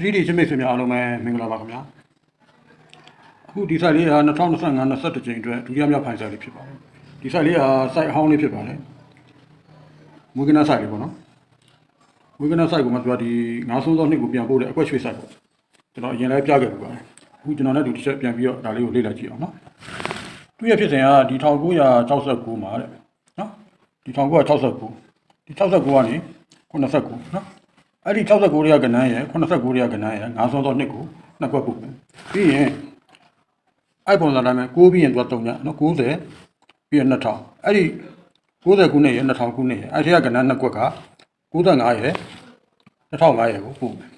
3D ချင်းမိတ်ဆွေများအားလုံးပဲမင်္ဂလာပါခင်ဗျာအခုဒီ site လေးက2025 21ကြိမ်အတွက်ဒုတိယမြောက်ဖိုင် site လေးဖြစ်ပါတယ်ဒီ site လေးက site အဟောင်းလေးဖြစ်ပါတယ်မွေးကနာ site လေးပေါ့နော်မွေးကနာ site ကိုမှသူကဒီငါးဆုံးသောနှစ်ကိုပြန်ပို့တဲ့အကွက်ရွှေ site ပေါ့ကျွန်တော်အရင်လည်းပြခဲ့ပူပါတယ်အခုကျွန်တော်လည်းဒီ t-shirt ပြန်ပြီးတော့ဒါလေးကိုလေ့လာကြည့်အောင်နော်သူရဲ့ဖြစ်စဉ်ကဒီ1969မှာတဲ့နော်ဒီ1969ဒီ69ကနေ89နော် အဲ့ဒီ69ရကနန်းရယ်89ရကနန်းရယ်ငါးဆုံးသောနှစ်ကိုနှစ်ကွက်ပုတ်မယ်ပြီးရင်အဲ့ပုံစံတိုင်းမှာ6ပြီးရင်သူက3ညနော်90ပြီးရင်2000အဲ့ဒီ90ခုနှစ်ရယ်2000ခုနှစ်ရယ်အဲ့ဒီကကနန်းနှစ်ကွက်က95ရယ်2005ရယ်ကိုပုတ်မယ်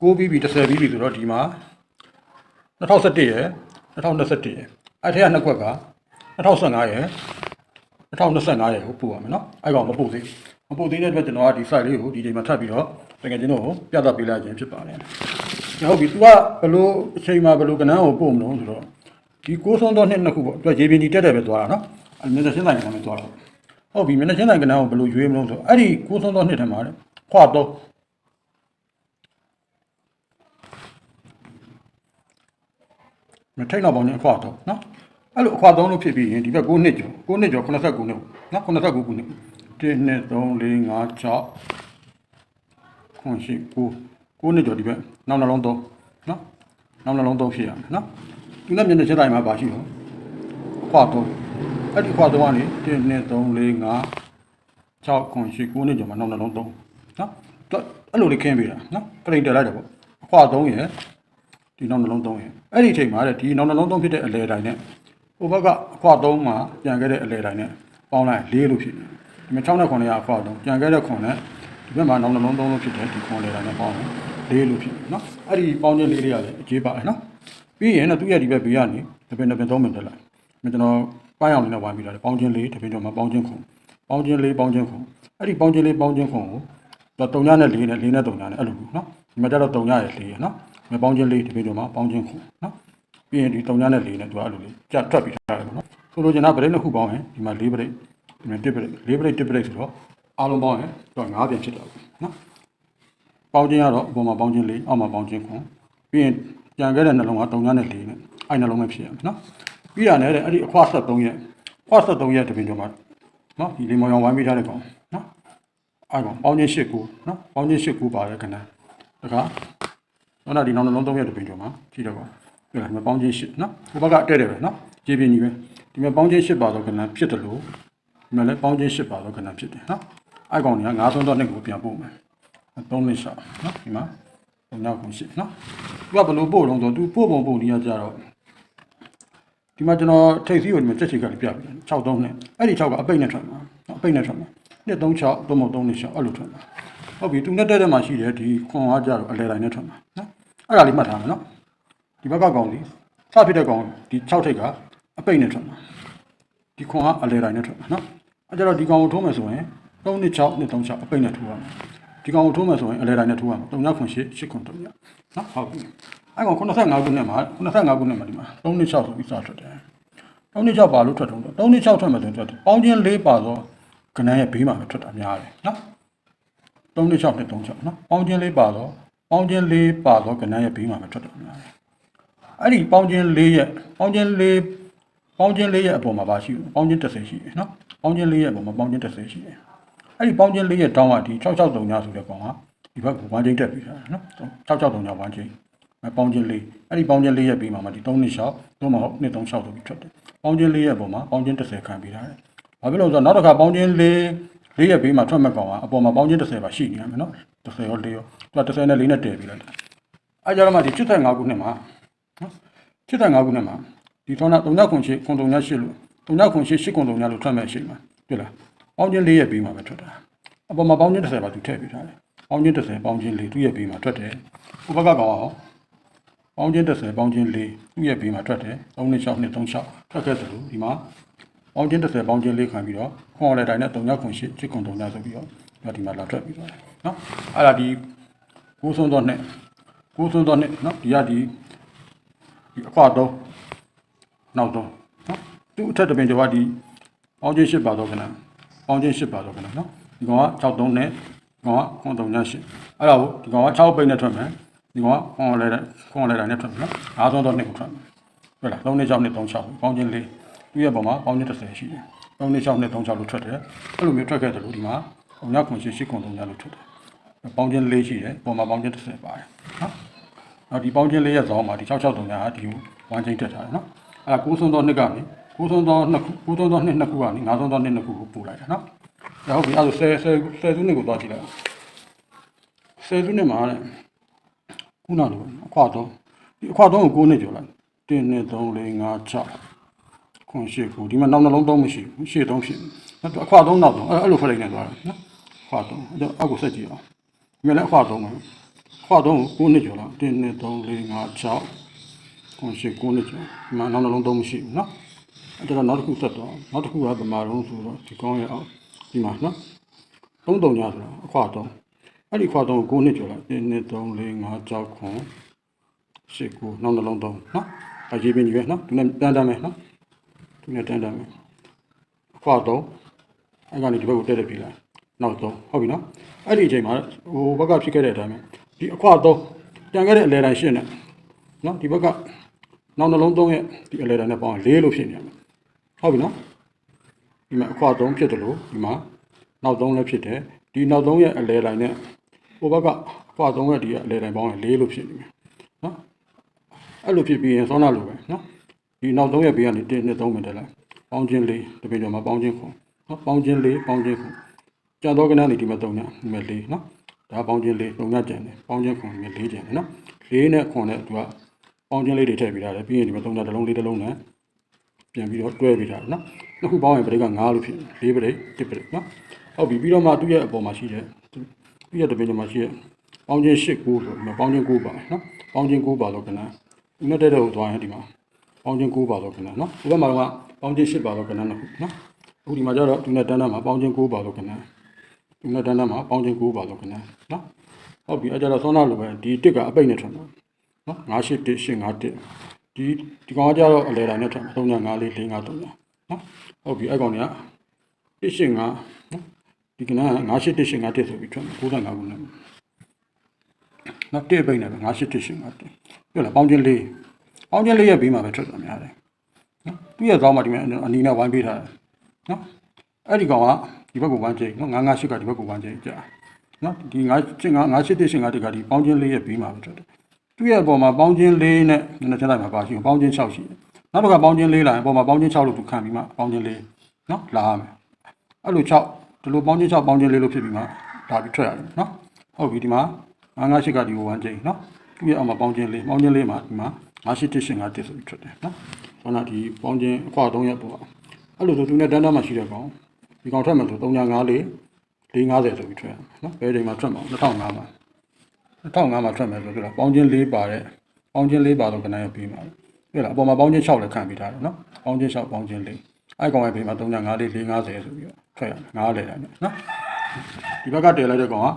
6ပြီးပြီး10ပြီးပြီဆိုတော့ဒီမှာ2017ရယ်2021ရယ်အဲ့ဒီကနှစ်ကွက်က2015ရယ်2025ရယ်ကိုပို့ရမယ်နော်အဲ့ကောင်မပို့သေးဘူးမပို့သေးတဲ့အတွက်ကျွန်တော်ကဒီ site လေးကိုဒီချိန်မှာထပ်ပြီးတော့ တကယ်ချင်းတို့ကိုပြသပေးလိုက်ခြင်းဖြစ်ပါတယ်ဟုတ်ပြီ तू ကဘလို့အချိန်မှာဘလို့ကနန်းကိုပို့မလို့ဆိုတော့ဒီကိုးဆုံးသောနှစ်နှစ်ခုပေါ့သူကရေပြင်ကြီးတက်တယ်ပဲသွားတာနော်အဲ့မျက်နှာချင်းဆိုင်ကနန်းပဲသွားတာဟုတ်ပြီမျက်နှာချင်းဆိုင်ကနန်းကိုဘလို့ရွေးမလို့ဆိုအဲ့ဒီကိုးဆုံးသောနှစ်ထဲမှာတဲ့ခွာတော့မထိတ်တော့ပေါင်းချင်းအခွာတော့နော်အဲ့လိုအခွာသုံးလို့ဖြစ်ပြီးရင်ဒီဘက်9နှစ်ကျော်9နှစ်ကျော်89နှစ်ပေါ့နော်89ခုနှစ်1 2 3 4 5 6 ခွန်ရှိ9 9နှစ်ကျော်ဒီဘက်နောက်နှလုံးသုံးနော်နောက်နှလုံးသုံးဖြစ်ရမယ်နော်ဒီနဲ့မျက်နှာချက်တိုင်းမှာပါရှိတော့ခွာသုံးအဲ့ဒီခွာသုံးကနေ1 2 3 4 5 6ခွန်ရှိ9နှစ်ကျော်မှာနောက်နှလုံးသုံးနော်အဲ့လိုလေးခင်းပေးတာနော်ပရိန်တယ်လိုက်တယ်ပေါ့ခွာသုံးရယ်ဒီနောက်နှလုံးသုံးရယ်အဲ့ဒီအချိန်မှာတဲ့ဒီနောက်နှလုံးသုံးဖြစ်တဲ့အလဲတိုင်းနဲ့ဟိုဘက်ကအခွာသုံးမှာပြန်ခဲ့တဲ့အလဲတိုင်းနဲ့ပေါင်းလိုက်၄လို့ဖြစ်တယ်ဒီမှာ6နဲ့9ရအခွာသုံးပြန်ခဲ့တဲ့9နဲ့ ဒီဘက်မှာနောက်နှလုံးသုံးလို့ဖြစ်တယ်ဒီခွန်လဲတိုင်းနဲ့ပေါင်းတယ်၄လို့ဖြစ်တယ်နော်အဲ့ဒီပေါင်းခြင်းလေးတွေကလည်းအကျေးပါတယ်နော်ပြီးရင်တော့သူ့ရဲ့ဒီဘက်ဘေးကနေတပင်တပင်သုံးမိနစ်တက်လိုက်မကျွန်တော်ပိုင်းအောင်လေးနဲ့ဝိုင်းပြီးတာလေပေါင်းခြင်းလေးတပင်ကျော်မှာပေါင်းခြင်းခုပေါင်းခြင်းလေးပေါင်းခြင်းခုအဲ့ဒီပေါင်းခြင်းလေးပေါင်းခြင်းခုကိုတော့3ညနဲ့4နဲ့4နဲ့3ညနဲ့အဲ့လိုနော်ဒီမှာကျတော့3ညရဲ့4ရနော်မပေါင်းခြင်းလေးတပင်ကျော်မှာပေါင်းခြင်းခုနော်ပြီးရင်ဒီ3ညနဲ့4နဲ့သူကအဲ့လိုလေးကြထွက်ပြီးထားတယ်ပေါ့နော်ဆိုလိုချင်တာဗရိတ်နှစ်ခုပေါင်းရင်ဒီမှာ4ဗရိတ်ဒီမှာ1ဗရိတ်4ဗရိတ်1ဗရိတ်ဆိုတော့ အားလုံးပေါင်းရင်တော့9ပြန်ဖြစ်တော့ဘူးနော်ပေါင်းခြင်းကတော့အပေါ်မှာပေါင်းခြင်းလေးအောက်မှာပေါင်းခြင်းခွန်ပြီးရင်ကြံခဲ့တဲ့နှလုံးက3ညနဲ့4နဲ့အဲ့နှလုံးပဲဖြစ်ရမယ်နော်ပြီးတာနဲ့အဲ့ဒီအခွ73ရက်ခွ73ရက်တပင်ကျော်မှာနော်ဒီလေးမောင်ရောင်ဝိုင်းပေးထားတဲ့ကောင်နော်အဲ့ကောင်ပေါင်းခြင်း8ကိုနော်ပေါင်းခြင်း8ကိုပါတဲ့ခဏတခါတော့နောက်ဒီနောက်နှလုံး3ရက်တပင်ကျော်မှာကြည့်တော့ကောင်ဒီမှာပေါင်းခြင်း8နော်ဟိုဘက်ကတဲ့တယ်ပဲနော်ခြေပြင်းကြီးပဲဒီမှာပေါင်းခြင်း8ပါတော့ခဏဖြစ်တယ်လို့ဒီမှာလည်းပေါင်းခြင်း8ပါတော့ခဏဖြစ်တယ်နော် အဲ့ကောင်တွေက9ဆုံးတော့နှစ်ကိုပြန်ပို့မယ်3နှစ်ရှာနော်ဒီမှာ3ရောက်ကုန်ရှိနော်သူကဘယ်လိုပို့လုံးဆိုသူပို့ပုံပုံဒီကကြတော့ဒီမှာကျွန်တော်ထိတ်စီးကိုဒီမှာချက်ချက်ကလေးပြပြီ6 3နဲ့အဲ့ဒီ6ကအပိတ်နဲ့ထွက်မှာနော်အပိတ်နဲ့ထွက်မှာ2 3 6 3 3နှစ်ရှာအဲ့လိုထွက်မှာဟုတ်ပြီသူနဲ့တက်တက်မှာရှိတယ်ဒီခွန်အားကြတော့အလဲတိုင်းနဲ့ထွက်မှာနော်အဲ့ဒါလေးမှတ်ထားမယ်နော်ဒီဘက်ကကောင်ဒီစဖြစ်တဲ့ကောင်ဒီ6ထိတ်ကအပိတ်နဲ့ထွက်မှာဒီခွန်အားအလဲတိုင်းနဲ့ထွက်မှာနော်အဲ့ကြတော့ဒီကောင်ကိုထိုးမယ်ဆိုရင် 3နှစ်6နှစ်3 6အပိတ်နဲ့ထိုးရမှာဒီကောင်ကိုထိုးမယ်ဆိုရင်အလဲတိုင်းနဲ့ထိုးရမှာ3ညခွန်8 8ခွန်3ညနော်ဟုတ်ပြီအဲ့ကောင်85ခုနှစ်မှာ85ခုနှစ်မှာဒီမှာ3နှစ်6ဆိုပြီးစထွက်တယ်3နှစ်6ပါလို့ထွက်တော့3နှစ်6ထွက်မယ်ဆိုရင်ထွက်တယ်ပေါင်းချင်း၄ပါတော့ကနန်းရဲ့ဘေးမှာပဲထွက်တာများတယ်နော်3နှစ်6နှစ်3 6နော်ပေါင်းချင်း၄ပါတော့ပေါင်းချင်း၄ပါတော့ကနန်းရဲ့ဘေးမှာပဲထွက်တာများတယ်အဲ့ဒီပေါင်းချင်း၄ရဲ့ပေါင်းချင်း၄ပေါင်းချင်း၄ရဲ့အပေါ်မှာပါရှိပေါင်းချင်း30ရှိတယ်နော်ပေါင်းချင်း၄ရဲ့အပေါ်မှာပေါင်းချင်း30ရှိတယ် အဲ့ဒီပေါင်းချင်းလေးရဲ့တောင်းကဒီ663ညဆိုတဲ့ကောင်ကဒီဘက်ကဝမ်းချင်းတက်ပြီးတာနော်663ညဝမ်းချင်းမပေါင်းချင်းလေးအဲ့ဒီပေါင်းချင်းလေးရဲ့ပြီးမှာမှဒီ3နှစ်6တော့မဟုတ်2 3 6ဆိုပြီးထွက်တယ်ပေါင်းချင်းလေးရဲ့ပုံမှာပေါင်းချင်း30ခံပြီးတာတယ်ဘာဖြစ်လို့လဲဆိုတော့နောက်တစ်ခါပေါင်းချင်းလေးလေးရဲ့ပြီးမှာထွက်မဲ့ကောင်ကအပေါ်မှာပေါင်းချင်း30ပါရှိနေရမယ်နော်30ရော4ရောသူက30နဲ့4နဲ့တည်ပြီးလိုက်တာအဲ့ကြတော့မှဒီ85ခုနှစ်မှာနော်85ခုနှစ်မှာဒီထောင်းနာ3ညခွန်ရှိခွန်3ညရှိလို့3ညခွန်ရှိ8ခွန်3ညလို့ထွက်မဲ့ရှိမှာတွေ့လား ပေါင်းချင်း၄ရက်ပြီးမှပဲထွက်တာအပေါ်မှာပေါင်းချင်း30ပါသူထည့်ပေးထားတယ်ပေါင်းချင်း30ပေါင်းချင်း၄သူ့ရဲ့ပြီးမှထွက်တယ်ဟိုဘက်ကကောင်အောင်ပေါင်းချင်း30ပေါင်းချင်း၄သူ့ရဲ့ပြီးမှထွက်တယ်3နှစ်6နှစ်3 6ထွက်ခဲ့သလိုဒီမှာပေါင်းချင်း30ပေါင်းချင်း၄ခံပြီးတော့ခွန်အော်လိုက်တိုင်းနဲ့3ညခွန်8ချစ်ခွန်3ညဆိုပြီးတော့ဒီမှာလာထွက်ပြီးသွားတယ်နော်အဲ့ဒါဒီကိုးဆုံးတော့နဲ့ကိုးဆုံးတော့နဲ့နော်ဒီကဒီဒီအခွာတော့နောက်တော့နော်သူ့အထက်တပင်ကျော်ကဒီပေါင်းချင်း8ပါတော့ခဏ ပေါင်းချင်း8ပါတော့ခဏနော်ဒီကောင်က63နဲ့ဒီကောင်က93ည8အဲ့ဒါကိုဒီကောင်က6ပိတ်နဲ့ထွက်မယ်ဒီကောင်ကခွန်လဲတဲ့ခွန်လဲတာနဲ့ထွက်မယ်နော်အားဆုံးတော့နှစ်ကိုထွက်မယ်ဟုတ်လား3နှစ်6နှစ်3 6ပေါင်းချင်းလေးသူ့ရဲ့ပုံမှာပေါင်းချင်း30ရှိတယ်3နှစ်6နှစ်3 6လို့ထွက်တယ်အဲ့လိုမျိုးထွက်ခဲ့တယ်လို့ဒီမှာုံညခွန်ရှိရှိခွန်3ညလို့ထွက်တယ်ပေါင်းချင်းလေးရှိတယ်ပုံမှာပေါင်းချင်း30ပါတယ်နော်နောက်ဒီပေါင်းချင်းလေးရဲ့ဇောင်းမှာဒီ663ညဟာဒီဝမ်းချင်းတက်ထားတယ်နော်အဲ့ဒါကိုးဆုံးသောနှစ်ကနေ ကိုးဆုံးသောနှစ်ခုကိုးဆုံးသောနှစ်နှစ်ခုကနေငါးဆုံးသောနှစ်နှစ်ခုကိုပို့လိုက်တာနော်ဟုတ်ပြီအဲ့ဒါဆို10 10 10စုနှစ်ကိုသွားကြည့်လိုက်10စုနှစ်မှာတဲ့ခုနလိုအခွာတော့ဒီအခွာတော့ကို9နှစ်ကျော်လိုက်1 2 3 4 5 6ခွန်ရှိကိုဒီမှာနောက်နှလုံးသုံးမရှိဘူးရှေ့သုံးဖြစ်နောက်အခွာသုံးနောက်သုံးအဲ့အဲ့လိုဖွဲ့လိုက်နေသွားတယ်နော်အခွာသုံးအဲ့တော့အောက်ကိုဆက်ကြည့်အောင်ဒီမှာလည်းအခွာသုံးပဲအခွာသုံးကို9နှစ်ကျော်လိုက်1 2 3 4 5 6ခွန်ရှိ9နှစ်ကျော်ဒီမှာနောက်နှလုံးသုံးမရှိဘူးနော် အဲ့တော့နောက်တစ်ခုဆက်တော့နောက်တစ်ခုကဗမာလုံးဆိုတော့ဒီကောင်းရဲ့အောက်ဒီမှာနော်သုံးတုံညာဆိုတော့အခွာသုံးအဲ့ဒီခွာတော့9နှစ်ကျော်လိုက်1 2 3 4 5 6ခွန်8 9နောက်နှလုံးသုံးနော်အရေးပင်ကြီးပဲနော်သူနဲ့တန်းတန်းမယ်နော်သူနဲ့တန်းတန်းမယ်ခွာတော့အဲ့ကနေဒီဘက်ကိုတက်တက်ပြီလားနောက်တော့ဟုတ်ပြီနော်အဲ့ဒီအချိန်မှာဟိုဘက်ကဖြစ်ခဲ့တဲ့အတိုင်းပဲဒီအခွာတော့တန်ခဲ့တဲ့အလဲတိုင်းရှင်းနေနော်ဒီဘက်ကနောက်နှလုံးသုံးရဲ့ဒီအလဲတိုင်းနဲ့ပေါင်း၄လို့ဖြစ်နေရမယ် ဟုတ်ပြီနော်ဒီမှာအခွာသုံးဖြစ်တယ်လို့ဒီမှာနောက်သုံးလည်းဖြစ်တယ်ဒီနောက်သုံးရဲ့အလဲတိုင်းနဲ့ဟိုဘက်ကအခွာသုံးရက်ဒီကအလဲတိုင်းပေါင်းရင်၄လို့ဖြစ်နေမယ်နော်အဲ့လိုဖြစ်ပြီးရင်သောနာလိုပဲနော်ဒီနောက်သုံးရက်ဘေးကနေ1 2 3မိနစ်လိုက်ပေါင်းချင်း၄တပင်ကျော်မှာပေါင်းချင်းခုနော်ပေါင်းချင်း၄ပေါင်းချင်းခုကြာတော့ကနန်းနေဒီမှာ3ညဒီမှာ4နော်ဒါပေါင်းချင်း၄3ညကျန်တယ်ပေါင်းချင်းခုဒီမှာ4ကျန်တယ်နော်4နဲ့ခုနဲ့သူကပေါင်းချင်းလေးတွေထည့်ပြီးတာလေပြီးရင်ဒီမှာ3ညတစ်လုံးလေးတစ်လုံးနဲ့ ပြန်ပြီးတော့တွဲပြီးတာနော်နှစ်ခုပေါင်းရင်ပရိတ်က9လို့ဖြစ်တယ်4ပရိတ်1ပရိတ်နော်ဟုတ်ပြီပြီးတော့မှသူ့ရဲ့အပေါ်မှာရှိတဲ့ပြီးရတဲ့ပင်မှာရှိရပေါင်းချင်း၈ကိုဆိုဒီမှာပေါင်းချင်း9ပါနော်ပေါင်းချင်း9ပါလို့ခဏဦးနဲ့တဲ့တဲ့ကိုသွားရင်ဒီမှာပေါင်းချင်း9ပါလို့ခဏနော်ဒီဘက်မှာတော့ပေါင်းချင်း8ပါလို့ခဏနော်နော်အခုဒီမှာကျတော့ဒီနဲ့တန်းတန်းမှာပေါင်းချင်း9ပါလို့ခဏဒီနဲ့တန်းတန်းမှာပေါင်းချင်း9ပါလို့ခဏနော်ဟုတ်ပြီအဲကြတော့ဆောနာလိုပဲဒီတစ်ကအပိတ်နဲ့ထွက်မှာနော်9 8 1 8 5 1 ဒီဒီကောင်ကကျတော့အလဲတိုင်းနဲ့ထွက်မှာ3 5 4 4 5 3နော်ဟုတ်ပြီအဲကောင်တွေက1 8 5နော်ဒီကနက9 8 1 8 5 1ဆိုပြီးထွက်မှာ95ခုနဲ့နော်တဲ့ပိတ်နေပဲ9 8 1 8 5ပြောလားပေါင်းချင်းလေးပေါင်းချင်းလေးရဲ့ဘေးမှာပဲထွက်တာများတယ်နော်သူ့ရဲ့ကောင်းမှဒီမှာအနီးနဲ့ဝိုင်းပေးထားတယ်နော်အဲ့ဒီကောင်ကဒီဘက်ကိုဝိုင်းချိန်နော်9 9 8ကဒီဘက်ကိုဝိုင်းချိန်ကြာနော်ဒီ9 9 8 9 8 1 8 5တကဒီပေါင်းချင်းလေးရဲ့ဘေးမှာပဲထွက်တယ် သူ့ရဲ့အပေါ်မှာပေါင်းချင်းလေးနဲ့နည်းနည်းချင်းလိုက်မှာပါရှိပေါင်းချင်း6ရှိတယ်နောက်တစ်ခါပေါင်းချင်းလေးလာရင်အပေါ်မှာပေါင်းချင်း6လို့သူခံပြီးမှပေါင်းချင်းလေးနော်လာရမယ်အဲ့လို6ဒီလိုပေါင်းချင်း6ပေါင်းချင်းလေးလို့ဖြစ်ပြီးမှဒါပြီးထွက်ရတယ်နော်ဟုတ်ပြီဒီမှာ9 9 8ကဒီကိုဝမ်းချိန်နော်သူ့ရဲ့အောက်မှာပေါင်းချင်းလေးပေါင်းချင်းလေးမှာဒီမှာ9 8 1 8 5 1ဆိုပြီးထွက်တယ်နော်ဟောနာဒီပေါင်းချင်းအခွာ3ရက်ပေါ့အဲ့လိုဆိုသူနဲ့တန်းတန်းမှာရှိတဲ့ကောင်ဒီကောင်ထွက်မှဆို3 5 4 450ဆိုပြီးထွက်ရမယ်နော်ဘယ်ချိန်မှာထွက်မှာ2005မှာ 2005မှာထွက်မယ်ဆိုတော့ပေါင်းချင်း၄ပါတဲ့ပေါင်းချင်း၄ပါတော့ခဏရပြီးမှာပြလားအပေါ်မှာပေါင်းချင်း6လည်းခံပြီးထားတယ်နော်ပေါင်းချင်း6ပေါင်းချင်း၄အဲ့ကောင်ရဲ့ဘေးမှာ3 5 4 450ဆိုပြီးတော့ထွက်ရမယ်9လဲတိုင်းနော်ဒီဘက်ကတည်လိုက်တဲ့ကောင်က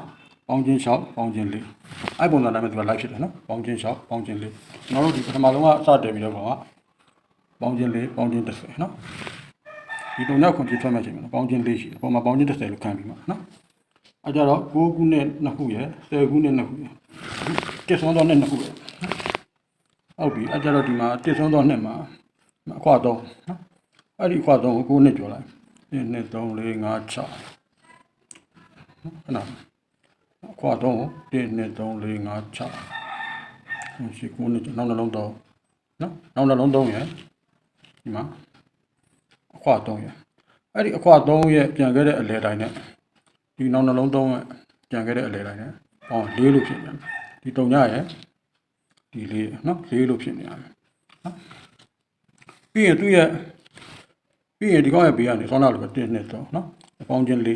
ပေါင်းချင်း6ပေါင်းချင်း4အဲ့ပုံစံတိုင်းမှာသူက live ဖြစ်တယ်နော်ပေါင်းချင်း6ပေါင်းချင်း4ကျွန်တော်တို့ဒီပထမဆုံးကစတယ်ပြီးတော့ကောင်ကပေါင်းချင်း4ပေါင်းချင်း30နော်ဒီတုံနောက်ခွန်ပြထွက်မှချိန်မှာပေါင်းချင်းလေးရှိတယ်။ပေါ်မှာပေါင်းချင်း30လို့ခံပြီးမှာနော်။ အဲကြတော့9ခုနဲ့2ခုရယ်10ခုနဲ့2ခုရယ်တစ်ဆုံးတော့နဲ့2ခုရယ်။ဟုတ်ပြီအဲကြတော့ဒီမှာတစ်ဆုံးတော့နဲ့မှာအခွာတော့နော်။အဲ့ဒီအခွာတော့ကို9နှစ်ကျော်လိုက်1 2 3 4 5 6နော်အခွာတော့1 2 3 4 5 6ရှိ9နှစ်ကျော်နောက်နှလုံးတော့နော်နောက်နှလုံးတော့ရယ်ဒီမှာအခွာ3ရဲ့အဲ့ဒီအခွာ3ရဲ့ပြန်ခဲ့တဲ့အလဲတိုင်းနဲ့ ဒီနောက်နှလုံး3ရဲ့ပြန်ခဲ့တဲ့အလဲတိုင်းနဲ့ဟော၄လို့ဖြစ်နေတယ်ဒီ3ညရဲ့ဒီလေးနော်၄လို့ဖြစ်နေရတယ်နော်ပြီးရင်သူ့ရဲ့ပြီးရင်ဒီကောင်ရဲ့ဘေးကနေဆောင်းလာလို့ပဲ1နှစ်တော့နော်ပေါင်းချင်း၄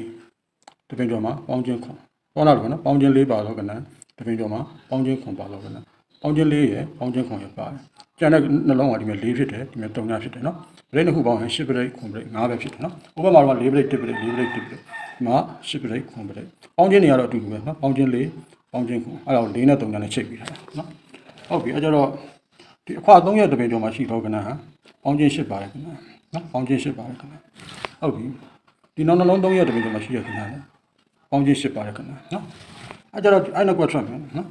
တပင်ကျော်မှာပေါင်းချင်းခွန်ဆောင်းလာလို့ပဲနော်ပေါင်းချင်း၄ပါတော့ကနန်းတပင်ကျော်မှာပေါင်းချင်းခွန်ပါတော့ကနန်းပေါင်းချင်း၄ရဲ့ပေါင်းချင်းခွန်ရဲ့ပါတယ်ကျန်တဲ့နှလုံးကဒီမှာ၄ဖြစ်တယ်ဒီမှာ3ညဖြစ်တယ်နော်ဘရိတ်နှစ်ခုပေါင်းရင်10ဘရိတ်ခွန်ဘရိတ်5ပဲဖြစ်တယ်နော်ဥပမာတော့4ဘရိတ်1ဘရိတ်4ဘရိတ်1ဘရိတ်ဒီ မှာ10ဘရိတ်ခွန်ဘရိတ်ပေါင်းချင်းတွေကတော့အတူတူပဲနော်ပေါင်းချင်း4ပေါင်းချင်းခွန်အဲ့တော့4နဲ့3နဲ့ချိတ်ပြီးထားတာနော်ဟုတ်ပြီအဲ့ကြတော့ဒီအခွာ3ရက်တပင်ကျော်မှာရှိတော့ကနဟာပေါင်းချင်း10ပါတယ်ကနနော်ပေါင်းချင်း10ပါတယ်ကနဟုတ်ပြီဒီနောက်နှလုံး3ရက်တပင်ကျော်မှာရှိရကနလေပေါင်းချင်း10ပါတယ်ကနနော်အဲ့ကြတော့အဲ့နောက်ကွက်ထွက်မယ်နော်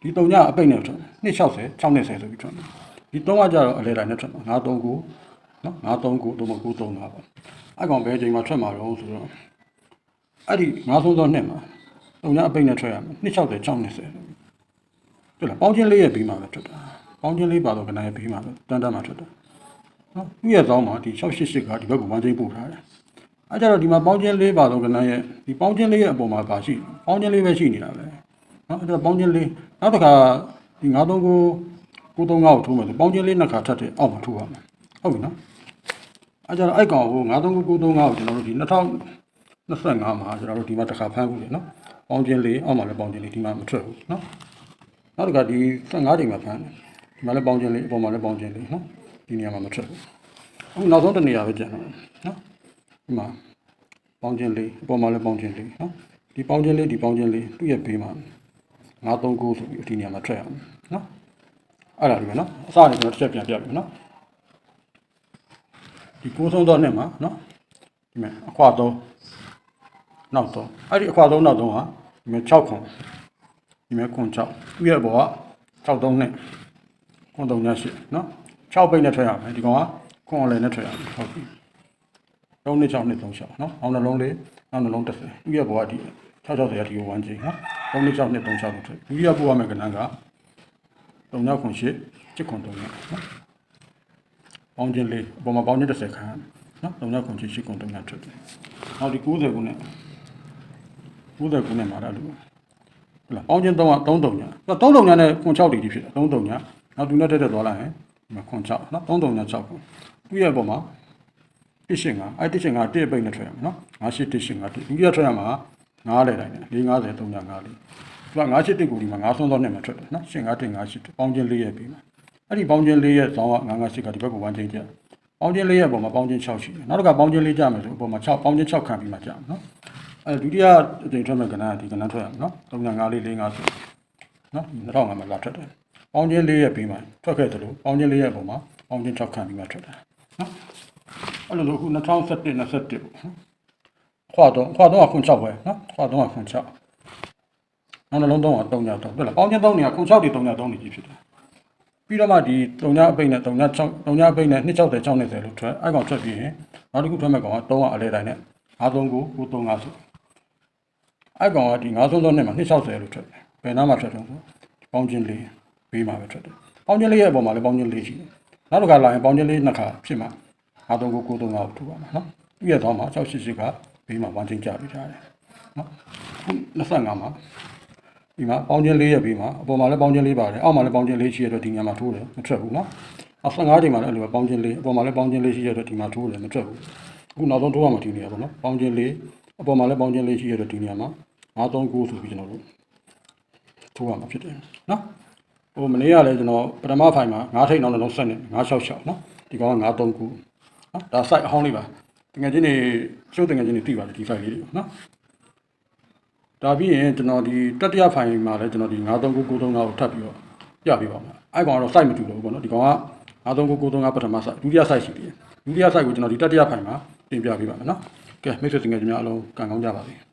ဒီ3ညအပိတ်နဲ့ထွက်260 690ဆိုပြီးထွက်တယ်ဒီ3ကကြတော့အလဲတိုင်းနဲ့ထွက်မှာ939နော်939တော့မဟုတ်935ပါအဲ့ကောင်ဘယ်အချိန်မှာထွက်မှာတော့ဆိုတော့ အဲ့ဒီ9ဆုံးသောနှစ်မှာ3ညအပိတ်နဲ့ထွက်ရမှာ260 690ဟုတ်လားပေါင်းချင်းလေးရဲ့ပြီးမှာပဲထွက်တာပေါင်းချင်းလေးပါတော့ခဏရဲ့ပြီးမှာပဲတန်းတန်းမှာထွက်တာနော်သူ့ရဲ့သောင်းမှာဒီ688ကဒီဘက်ကဝမ်းချင်းပို့ထားတယ်အဲ့ကြတော့ဒီမှာပေါင်းချင်းလေးပါတော့ခဏရဲ့ဒီပေါင်းချင်းလေးရဲ့အပေါ်မှာပါရှိပေါင်းချင်းလေးပဲရှိနေတာပဲနော်အဲ့တော့ပေါင်းချင်းလေးနောက်တစ်ခါဒီ939ကို935ကိုထိုးမယ်ဆိုပေါင်းချင်းလေးနှစ်ခါထပ်တယ်အောက်မှာထိုးရမယ်ဟုတ်ပြီနော်အဲ့ကြတော့အဲ့ကောင်ကို939ကို935ကိုကျွန်တော်တို့ဒီ 2025မှာကျွန်တော်တို့ဒီမှာတစ်ခါဖမ်းဘူးလေနော်ပေါင်းချင်းလေးအောက်မှာလည်းပေါင်းချင်းလေးဒီမှာမထွက်ဘူးနော်နောက်တစ်ခါဒီ15ချိန်မှာဖမ်းတယ်ဒီမှာလည်းပေါင်းခြင်းလေးအပေါ်မှာလည်းပေါင်းခြင်းလေးနော်ဒီနေရာမှာမထွက်ဘူးအခုနောက်ဆုံးတစ်နေရာပဲကျန်တော့နော်ဒီမှာပေါင်းခြင်းလေးအပေါ်မှာလည်းပေါင်းခြင်းလေးနော်ဒီပေါင်းခြင်းလေးဒီပေါင်းခြင်းလေးသူ့ရဲ့ဘေးမှာ939ဆိုပြီးဒီနေရာမှာထွက်ရအောင်နော်အဲ့ဒါဒီပဲနော်အစနေကျွန်တော်တစ်ချက်ပြန်ပြပြီနော်ဒီကိုးဆုံးတော့နဲ့မှာနော်ဒီမှာအခွာသုံး နောက်တော့အဲ့ဒီအခွာဆုံးနောက်တော့ဟာဒီမဲ့6ခွန်ဒီမဲ့ခွန်6သူ့ရဲ့ဘောက6တုံးနဲ့ခွန်တုံးညရှိနော်6ပိတ်နဲ့ထွက်ရမယ်ဒီကောင်ကခွန်အလယ်နဲ့ထွက်ရမယ်ဟုတ်ပြီလုံးနှစ်6နှစ်3 6နော်အောင်နှလုံးလေးနောက်နှလုံးတစ်ဆယ်သူ့ရဲ့ဘောကဒီ660ရာဒီကို1ချိန်နော်လုံးနှစ်6နှစ်3 6ကိုထွက်ဒုတိယပို့ရမယ်ကဏ္ဍက3ညခွန်8 7ခွန်3ညနော်ပေါင်းခြင်းလေးအပေါ်မှာပေါင်းခြင်း30ခန်းနော်3ညခွန်8 7ခွန်3ညထွက်တယ်နောက်ဒီ90ခုနဲ့ 90ခုနဲ့မှာလည်းလို့ဟုတ်လားပေါင်းချင်း3က3တုံညာ3တုံညာနဲ့ခွန်6ဒီဒီဖြစ်တယ်3တုံညာနောက်သူနဲ့တက်တက်သွားလိုက်ရင်ဒီမှာခွန်6နော်3တုံညာ6ခွန်သူ့ရဲ့ပုံမှာတစ်ရှင်ကအဲ့တစ်ရှင်ကတစ်ပိတ်နဲ့ထွက်ရမှာနော်9ရှိတစ်ရှင်ကတစ်ဒုတိယထွက်ရမှာ9လေတိုင်းနဲ့450 3ညာ9လေးသူက9ရှိတစ်ကိုဒီမှာ9ဆုံးသောနဲ့မှာထွက်တယ်နော်ရှင်ကတစ်9ရှိတစ်ပေါင်းချင်း4ရဲ့ပြီးမှာအဲ့ဒီပေါင်းချင်း4ရဲ့ဇောင်းက9 9ရှိကဒီဘက်ကို1ချင်းကျပေါင်းချင်း4ရဲ့ပုံမှာပေါင်းချင်း6ရှိတယ်နောက်တစ်ခါပေါင်းချင်း4ကျမယ်ဆိုအပေါ်မှာ6ပေါင်းချင်း6ခံပြီးမှကျမယ်နော် အဲဒုတိယအကြိမ်ထွက်မဲ့ကဏ္ဍကဒီကဏ္ဍထွက်ရမယ်နော်3.5လေး4.5ဆိုနော်2005မှာလာထွက်တယ်ပေါင်းချင်းလေးရဲ့ပြီးမှထွက်ခဲ့တယ်လို့ပေါင်းချင်းလေးရဲ့ပုံမှာပေါင်းချင်း6ခံပြီးမှထွက်တယ်နော်အဲ့လိုလို့အခု2017 21ပေါ့ခွာတော့ခွာတော့ခွန်6ပဲနော်ခွာတော့ခွန်6နောက်နှလုံးသုံးက3ည3ဟုတ်လားပေါင်းချင်း3နေကခွန်6ဒီ3ည3နေကြီးဖြစ်တယ်ပြီးတော့မှဒီ3ညအပိတ်နဲ့3ည6 3ညအပိတ်နဲ့260 690လို့ထွက်အဲ့ကောင်ထွက်ပြီးရင်နောက်တစ်ခုထွက်မဲ့ကောင်က3ကအလဲတိုင်းနဲ့539 935ဆို အဲ့ကောင်ကဒီ9ဆုံးသောနှစ်မှာ260လို့ထွက်တယ်ဘယ်နားမှာထွက်တယ်ဆိုပေါင်းချင်းလေးဘေးမှာပဲထွက်တယ်ပေါင်းချင်းလေးရဲ့အပေါ်မှာလည်းပေါင်းချင်းလေးရှိတယ်နောက်တစ်ခါလာရင်ပေါင်းချင်းလေးနှစ်ခါဖြစ်မှာ939 935ကိုထူပါမှာနော်ပြည့်ရတော့မှာ688ကဘေးမှာပေါင်းချင်းကြပြီးထားတယ်နော်ခု25မှာဒီမှာပေါင်းချင်းလေးရဲ့ဘေးမှာအပေါ်မှာလည်းပေါင်းချင်းလေးပါတယ်အောက်မှာလည်းပေါင်းချင်းလေးရှိရတော့ဒီညမှာထိုးတယ်မထွက်ဘူးနော်အောက်15ချိန်မှာလည်းအဲ့လိုပဲပေါင်းချင်းလေးအပေါ်မှာလည်းပေါင်းချင်းလေးရှိရတော့ဒီမှာထိုးတယ်မထွက်ဘူးအခုနောက်ဆုံးထိုးရမှာဒီနေရာပေါ့နော်ပေါင်းချင်းလေးအပေါ်မှာလည်းပေါင်းချင်းလေးရှိရတော့ဒီနေရာမှာ 939ဆိုပြီးကျွန်တော်တို့ထိုးရမှာဖြစ်တယ်နော်ဟိုမနေ့ကလည်းကျွန်တော်ပထမဖိုင်မှာ9ထိပ်နောက်နှလုံးဆက်နေ966နော်ဒီကောင်က939နော်ဒါ site အဟောင်းလေးပါတကယ်ချင်းနေရှုပ်တကယ်ချင်းနေတိပါတယ်ဒီ file လေးတွေနော်ဒါပြီးရင်ကျွန်တော်ဒီတတိယဖိုင်မှာလည်းကျွန်တော်ဒီ93993ကိုထပ်ပြီးတော့ပြပေးပါမယ်အဲ့ကောင်ကတော့ site မတူတော့ဘူးပေါ့နော်ဒီကောင်က93993ပထမ site ဒုတိယ site ရှိတယ်ဒုတိယ site ကိုကျွန်တော်ဒီတတိယဖိုင်မှာတင်ပြပေးပါမယ်နော်ကဲမိတ်ဆွေတကယ်ချင်းများအလုံးကံကောင်းကြပါစေ